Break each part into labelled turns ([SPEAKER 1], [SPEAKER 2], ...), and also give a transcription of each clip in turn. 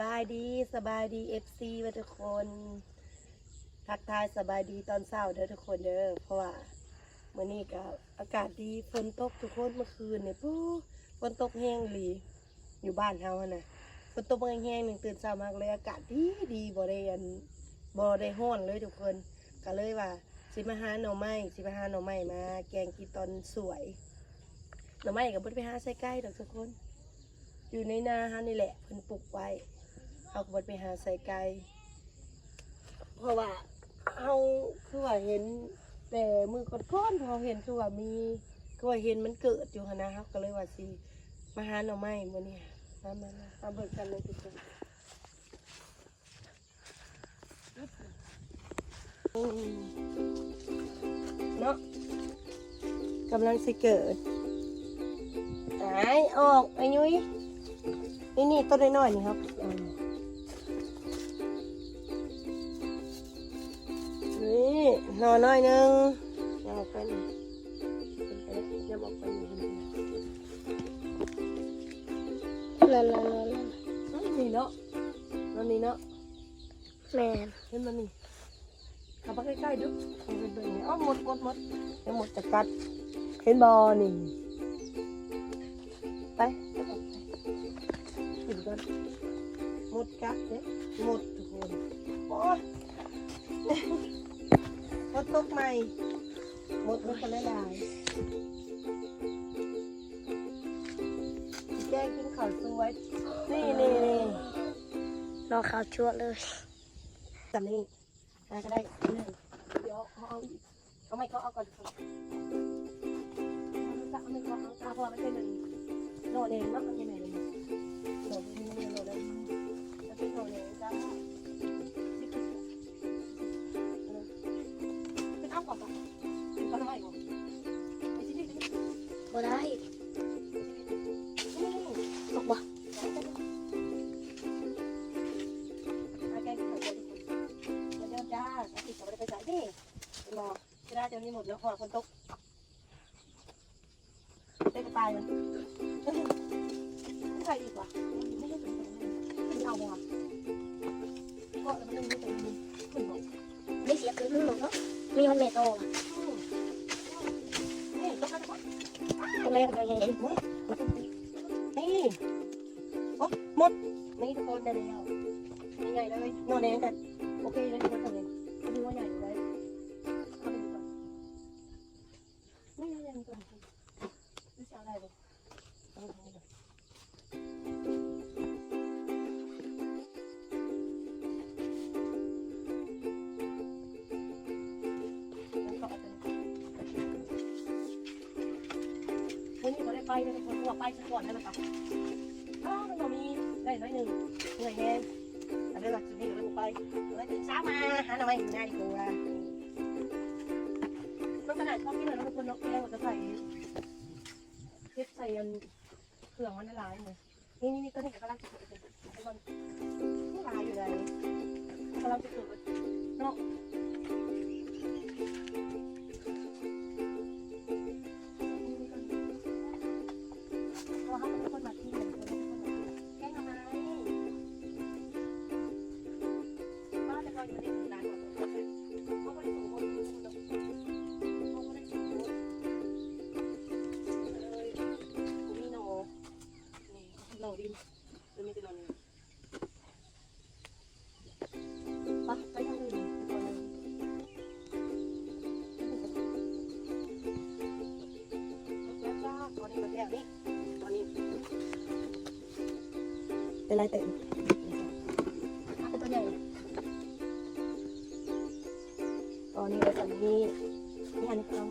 [SPEAKER 1] บายดีสบายดีเอฟซีว่าทุกคน ทักทายสบายดีตอนเช้าเด้อทุกคนเด้อเพราะว่ามื่อนี้ก็อากาศดีฝนตกทุกคนเมื่อคืนเนี่ยปู้ฝนตกแห้งหลีอยู่บ้านเฮาอะนะฝนตกแห้งๆหนึ่งตื่นเช้ามากเลยอากาศดีดีบ่ได้อันบ่ได้ร้อนเลยทุกคนก็เลยว่าสิมาหาหน่อไม้สิมาหาหน่อไม้มา แกงกินตอนสวยหน่อไม้ก็บ่ได้ไปหาใส่ใกล้ดอกทุกคน อยู่ในนาฮะนี่แหละเพิ่นปลูกไว้ เอากบดไปหาใส่ไก่เพราะว่าเอาคือว่าเห็น แต่มือก้อนๆพอเห็นคือว่ามีคือว่าเห็นมันเกิดอยู่หั้นนะครับก็เลยว่าสิมาหาหน่อไม้มื้อนี้มามามามาเบิกกันเลยทุกคนอืมเนาะกำลังสิเกิดหายออกไอ้ยุ้ยนี่นี่ต้นน้อยๆนี่ครับ นี่หน่อน้อยหนึงยาวออกไปนี่ยาวออกไปนี่
[SPEAKER 2] ลาลาลาลา
[SPEAKER 1] นี่เนาะนั่นนี่เนาะ
[SPEAKER 2] แมน
[SPEAKER 1] เห็นมันนี่ขับไปใกล้ๆดูขับไปเบิ่งนี่อ๋อหมดหมดหมดเดี๋ยวหมดจะกัด เห็นบอนี่ไปไปไปกินก่อนหมดกัดเนี่ยหมดทุกคนโอ้ยหมด ตกใหม่ หมดมันก็ละลายแกงกินข้าวสวยนี่นี่นี่
[SPEAKER 2] รอข่าวชั่วเลย
[SPEAKER 1] จำนี่น่าจะได้หนึ่งเดี๋ยวเขาเอาอีกเอาไม่เขาเอาก่อนเอาไม่เขาเอาตาพอไม่ใช่หนึ่งโนเองเนาะมันยังไงเลย เดี๋ยวนี้หมดแล้วพอคนตกได้กระตายมันไม่ใส่ดีกว่าไม่ได้เป็นไม่เอาบ่ก็แล้วมันต้องมีตัวนี้ขึ้นบอก
[SPEAKER 2] ไม่เสียคืนหรอกเนาะมีคนเมโตอะ
[SPEAKER 1] นี่ต้องการก่อน
[SPEAKER 2] ตรงแรกก็ยังเห็น
[SPEAKER 1] นี่โอ้หมดนี่ทุกคนได้แล้วยังไงเลยนอนเองกันโอเคเลยทุกคนเลยดูว่าใหญ่เลย วันนี้เราได้ไปนคนตัวไปสักก่อนได้ไหมครับอ้ามันมีได้น้อยหนึ่งเหนื่อยแห้งอันนี้หลักสุดนี่เราไปเลยตื่นเช้ามาหาหน่อยง่าดีกว่าต้องขนาดชอบกินเลยนะทุกคนนกแก้วจะใส่เพ็ใส่ยันเครื่องมันละลายเลยนี่นี่นี่ก็นี่กำลังจะเกิดเป็นไอ้บอลละลายอยู่เลยกำลังจะเกิ เป็นไรเต็มเป็นตัวใหญ่ตอนนี้เราจะมีนี่อันนี้เขา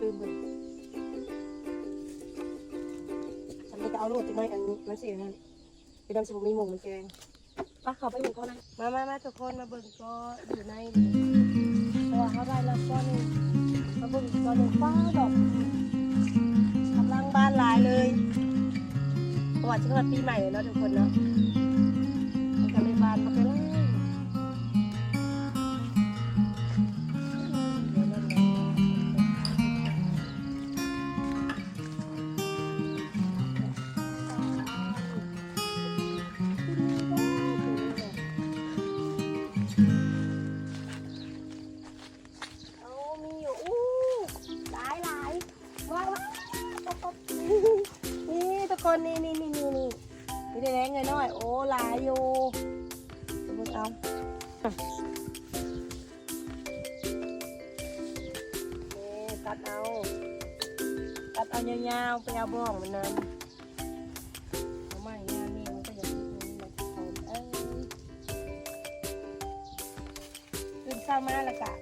[SPEAKER 1] ลืมไปฉันจะเอาลูกติดไม้กันมันเสียนั่นไปดำสบู่มีหมูมันแกงป้าเขาไปหมูเขานะมามามาทุกคนมาเบิ่งก็อยู่ในตัวเขาได้แล้วก้อนนึงมาเบิ่งก้อนนึงป้าดอกก วัสดีเกิดปีใหม่เลยนาะทุกคนเนาะมันก็เลยบานมาไปเลยอืม ยาวๆไปเอาบ้องมันนั้นเอาไม่งานนี่มันก็อย่างนี้นี่แหอมเอ้ยตื่นเช้ามาแล้วกะ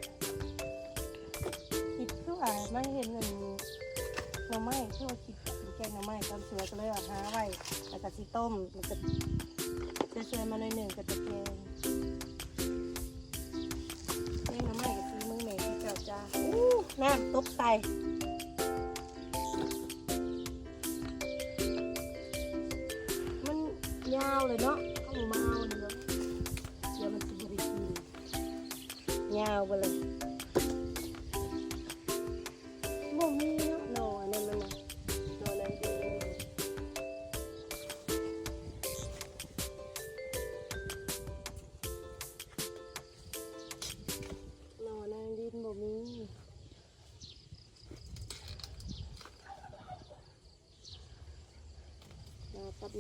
[SPEAKER 1] คิดคือว่าไม่เห็นเงินหน่อไม้คือว่าคิดแกงหน่อไม้ตอนเสือก็เลยเอาหาไว้แล้วก็สิต้มแล้วก็จะเชือมาหน่อยหนึ่งก็จะแกงแกงหน่อไม้กับซีมือเมย์ที่เจ้าจ้าอู้น้ำตกใส ย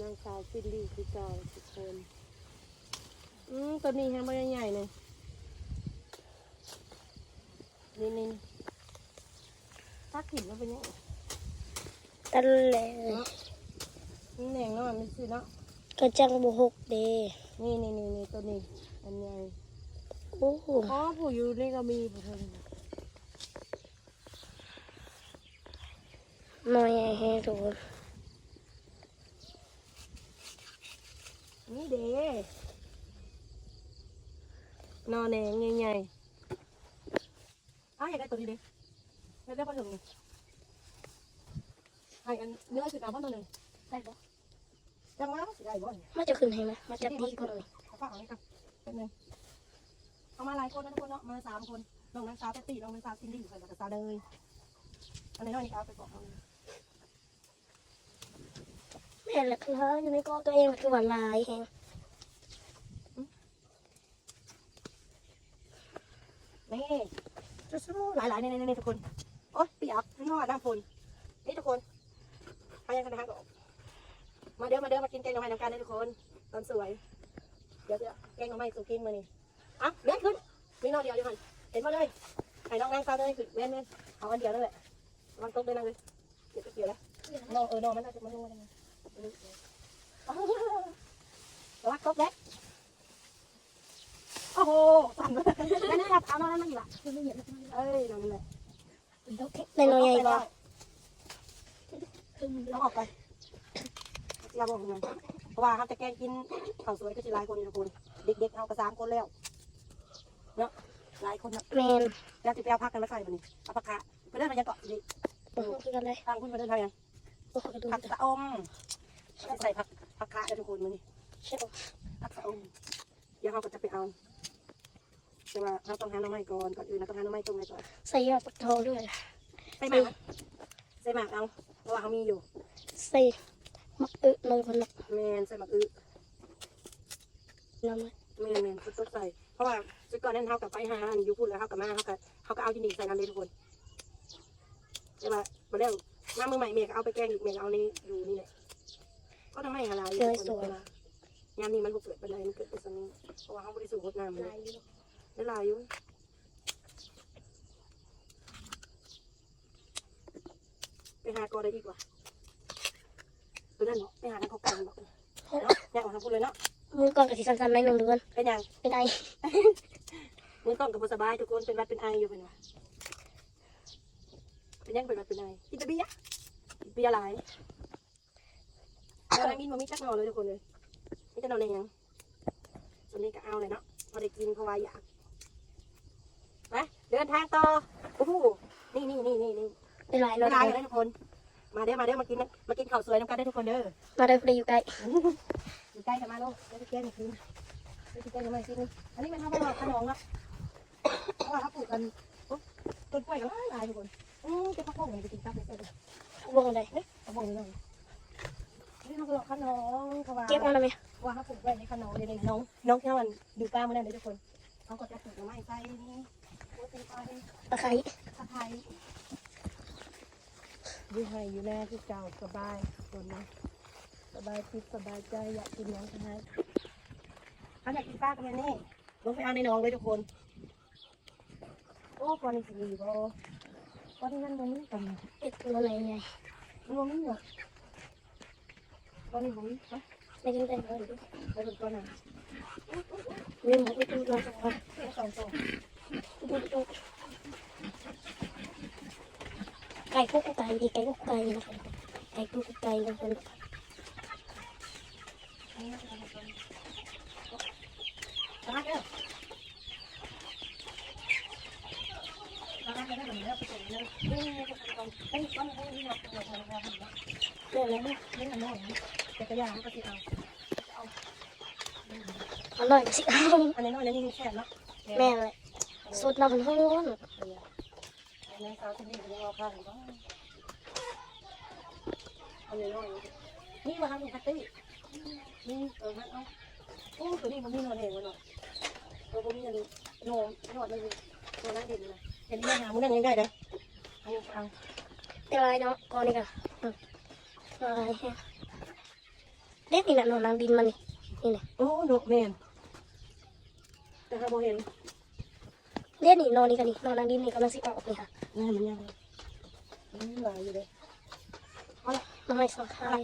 [SPEAKER 1] ากับนางสาวซินดี้คือเก่าทุกคนอืมตัวนี้แฮมเบอร์ใหญ่ๆเลยนี่นี่ตักหินมันเป็นยังไง
[SPEAKER 2] ตันแหล
[SPEAKER 1] มันแหน่งเนาะมันสิเนาะ
[SPEAKER 2] กระจังบุหกเด
[SPEAKER 1] นี่นี่นี่นี่ตัวนี้อันใหญ่
[SPEAKER 2] โอ้โห
[SPEAKER 1] อ๋อผู้อยู่นี่ก็มีผู้เพิ่น
[SPEAKER 2] น้อยแห้งทุกคน
[SPEAKER 1] นี่เด้นอนแหน่งใหญ่ๆอ้าวอยากได้ตัวนี้เด้อยากได้ปลาถึงนี่ไอ้อันเนื้อคือการพ่นตัวหนึ่ง
[SPEAKER 2] ได้ปะ
[SPEAKER 1] จังหวะสิได้บ่เนี่ย
[SPEAKER 2] มาจะขึ้นให้ไหมมาจะดีกว่าเลย
[SPEAKER 1] เอาฝากเอาไว้ก่อนเป็นไงเอามาหลายคนนะทุกคนเนาะ มาสามคนน้องนางสาวแพตตี้น้องนางสาวซินดี้ใส่กับสาวเนยอันนี้น้อยนี่เอาไปบอกเอาเลย
[SPEAKER 2] แม่ละคือฮะอยู่ในกอตัวเองคือว่าลายแห้ง
[SPEAKER 1] นี่สู้ๆหลายๆนี่นี่ทุกคน โอ๊ยเปียกนี่ว่าน้ำฝนนี่ทุกคนพายังกันทางออกมาเด้อมาเด้อมากินแกงหน่อไม้น้ำกันเลยทุกคนตอนสวย เดี๋ยวจะแกงหน่อไม้สุกินมานี่เอะเล่นขึ้นมีน้องเดียวเดียวกันเห็นมาเลยไอ้น้องนางสาวเลยขึ้นเล่นเล่นเอาอันเดียวนั่นแหละวางโต๊ะเลยนะเลยเดี๋ยวจะเกี่ยวแล้วน้องเออน้องมันน่าจะมาดูอะไรนะ รักครบแล้วโอ้โหสั่นเลยนั่นนะครับเอาน้องนั่นมาอยู่ละเอ้ยน้องนั่นแหละ
[SPEAKER 2] ในน้อยใหญ่ปะ
[SPEAKER 1] ต้องออกไปอย่าบอกเลยเพราะว่าเขาจะแกงกินข้าวสวยก็จะหลายคนอยู่ทุกคนเด็กๆเอากระสามคนแล้วเนาะหลายคนเนาะ
[SPEAKER 2] แมน
[SPEAKER 1] แล้วจะไปเอาผักกันมาใส่มันนี่เอาผักกาดไปเดินมายังเกาะนี่
[SPEAKER 2] โอ้โหคือกันเลย
[SPEAKER 1] ทางคุณไปเดินทางยัง
[SPEAKER 2] โอ้โหดู
[SPEAKER 1] ผักตะอม ใส่ผักผักกาดเลยทุกคนมันนี่
[SPEAKER 2] ใช่ปะ
[SPEAKER 1] ผักตะอมเดี๋ยวเขาก็จะไปเอาแต่ว่าเราต้องหาหน้ำไม้ก่อนก่อนอื่นเราต้องหาหน้ำไม้ตรงไหนก่อน
[SPEAKER 2] ใส่ยอดปักทองด้วย
[SPEAKER 1] ใส่หมากใส่หมากเอาเพราะว่าเขามีอยู่
[SPEAKER 2] ใส่มักอึนอยคนละ
[SPEAKER 1] แมนใส่หมากอื้อ
[SPEAKER 2] น้ำมัน
[SPEAKER 1] แมนแมนตุ๊ดใส่เพราะว่าจุดก่อนนั้นเขากับไปหาอันอยู่พูดแล้วเขากับมาเขากับเขาก็เอาที่นี่ใส่กันเลยทุกคนแต่ว่ามาแล้วมามือใหม่เมย์ก็เอาไปแกงอีกเมย์เอานี่อยู่นี่แหละ ก็ทำให้อะไรอยู่ทุกคนยามนี้มันบ่เกิดเป็นไรมันเกิดเป็นสนิมเพราะว่าเขาบริสุทธิ์งดน้ำเลย
[SPEAKER 2] ลายอยู่
[SPEAKER 1] ได้หลายอยู่ไปหากอได้ดีกว่าตัวนั้นเนาะไปหาทางเขากันเนาะเนาะอยากออกทางพูดเลยเนาะ
[SPEAKER 2] มือก่อนกับที่สั้นๆในหนึ่งเดือน
[SPEAKER 1] เป็นยัง
[SPEAKER 2] เป็นไอ
[SPEAKER 1] มือกล้องกับบ่สบายทุกคนเป็นหวัดเป็นไออยู่เป็นว่าเป็นยังเป็นหวัดเป็นไอกินแต่เบียร์กินเบียร์หลาย แล้วนางกินมามีจักหน่อเลยทุกคนเลยมีแต่หน่อแดงส่วนนี้ก็เอาเลยเนาะพอได้กินเพราะว่าอยากไปเดินทางต่อโอ้โหนี่นี่นี่นี่นี่
[SPEAKER 2] เป็นลาย
[SPEAKER 1] เดิ
[SPEAKER 2] น้อน
[SPEAKER 1] ทาง
[SPEAKER 2] ย
[SPEAKER 1] เลยทุกคน มาเด้อมาเด้อมากินนะมากินข้าวสวยน้ำกันได้อทุกคนเด้อ
[SPEAKER 2] มาได้พอดีอยู่ใกล้
[SPEAKER 1] อยู่ใกล้กันมาลูกเดี๋ยวไปแกงอีกทีเดี๋ยวไปแกงกันมาอีกทีนึงอันนี้เป็นข้าวขนมเนาะเพราะว่าเขาปลูกกันปุ๊บต้น ป้ามา
[SPEAKER 2] ได้
[SPEAKER 1] เลยทุกคนเขาก็จะปลูกไม้ใส่นี่โอ้เป็นไฟ
[SPEAKER 2] ตะไคร้
[SPEAKER 1] ตะไคร้อยู่ให้อยู่แน่ที่เจ้าสบายคนนะสบายจิตสบายใจอยากกินหยังก็ให้เขาอยากกินปลากันนี่ลงไปเอาในหนองเลยทุกคน โอ้ก่อนนี้สิดีบ่ก่อนนี้นั่นบ่มีกัน
[SPEAKER 2] เอ็ดตัวไหนไง
[SPEAKER 1] มันบ่มีหรอกก่อนนี้บ่มีไป
[SPEAKER 2] ไม่กินได้เลย
[SPEAKER 1] ไปดูก่อนน่ะ
[SPEAKER 2] เรื่องหมูไปดูเราสองคน
[SPEAKER 1] เอาสองตัว
[SPEAKER 2] ดูดูไก่คุกไก่ดีไก่คุกไก่นะไก่คุกไก่นะคน
[SPEAKER 1] ปลาเด้อปลาเด้อเด้อไปส่งเด้อเด้อไปก่นเด้อนี่เราเอาเอาเอาเอา
[SPEAKER 2] เรื่องอะไร
[SPEAKER 1] เนอันนั้นจักรยานก็สิเอา
[SPEAKER 2] อร่อยสิเอา
[SPEAKER 1] อันนี้น้อยอันนี้แค่เนาะ
[SPEAKER 2] แม่เลยสุดน้ำห้อง
[SPEAKER 1] อันนี้สาวคนนี้ก็ยังเอาผ้าอยู่บ้างอันนี้น้อยนี่มาทำเป็นคัตตี้นี่เออมันเอาโอ้ตัวนี้มันมีนอนเองวะเนาะตัวผมมีอันโน่นอนเลยตัวนั้นเด่นเลยเห็นไหมหามึงนั่นยังได้เด้อเอาเอา
[SPEAKER 2] เดี๋ยวอะไรเนาะก่อนนี่กันอะไรเด็กนี่แหละนอนนางดินมันนี่นี่แหละ
[SPEAKER 1] โอ้โนแมน แต่ถ้าโบเห็น
[SPEAKER 2] เด็กนี่นอนนี่กันนี่นอนนางดินนี่กำลังสิออกนี่ค่ะ
[SPEAKER 1] นี่มันยังมันหลายอยู่เลย
[SPEAKER 2] น้อยสองคาย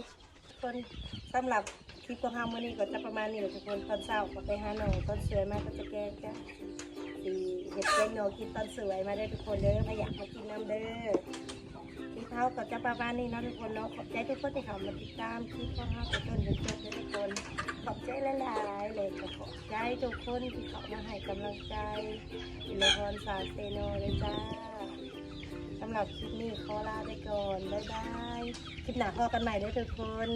[SPEAKER 1] คนสำหรับคลิปของเราเมื่อนี้ก็จะประมาณนี้แหละทุกคนตอนเช้าก็ไปหาหน่องต้นสวยมากก็จะแกงจ้ะสีเห็ดแกงหน่อกินตอนสวยมาได้อทุกคนเด้อพยายามมากินน้ำเด้อคลิป เขาก็จะประมาณนี้นะทุกคนเนาะขอบใจทุกคนที่เขามาติดตามคลิปของเราจนจนจบเลยทุกคน ขอบใจหลายๆเลยขอบใจทุกคนที่เขามาให้กำลังใจอิเลพรสาเซโนเลยจ้าสำหรับคลิปนี้ขอลาไปก่อน บ๊ายบาย คลิปหน้าพอกันใหม่เด้อทุกคน